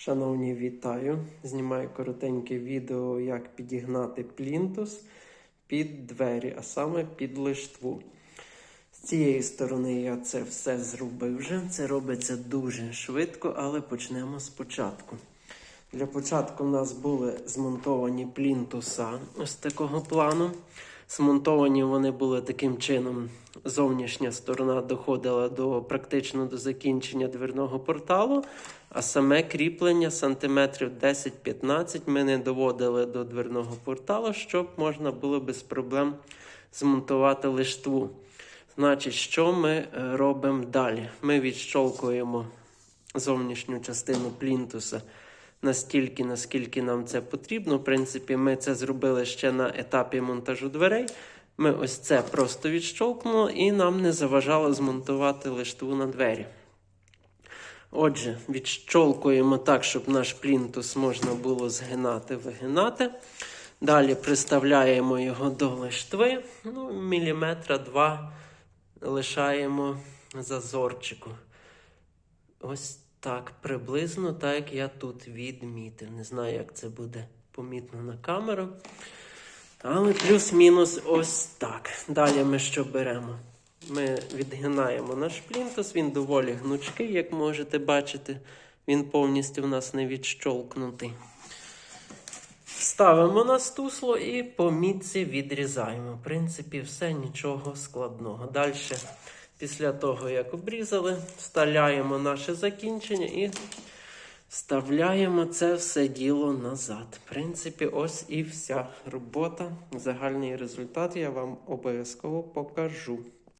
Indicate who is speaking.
Speaker 1: Шановні, вітаю! Знімаю коротеньке відео, як підігнати плінтус під двері, а саме під лиштву. З цієї сторони я це все зробив вже. Це робиться дуже швидко, але почнемо спочатку. Для початку в нас були змонтовані плінтуса ось такого плану. Змонтовані вони були таким чином. Зовнішня сторона доходила до практично до закінчення дверного порталу, а саме кріплення сантиметрів 10-15 ми не доводили до дверного порталу, щоб можна було без проблем змонтувати лиштву. Значить, що ми е, робимо далі? Ми відщолкуємо зовнішню частину плінтуса настільки, наскільки нам це потрібно. В принципі, ми це зробили ще на етапі монтажу дверей. Ми ось це просто відщолкнули і нам не заважало змонтувати лиштву на двері. Отже, відщолкуємо так, щоб наш плінтус можна було згинати, вигинати. Далі приставляємо його до лиштви. Ну, міліметра два лишаємо зазорчику. Ось так, приблизно так, як я тут відмітив. Не знаю, як це буде помітно на камеру. Але плюс-мінус ось так. Далі ми що беремо? Ми відгинаємо наш плінтус, він доволі гнучкий, як можете бачити. Він повністю в нас не відщолкнутий. Ставимо на стусло і по мітці відрізаємо. В принципі, все нічого складного. Далі, після того, як обрізали, вставляємо наше закінчення і вставляємо це все діло назад. В принципі, ось і вся робота. Загальний результат я вам обов'язково покажу.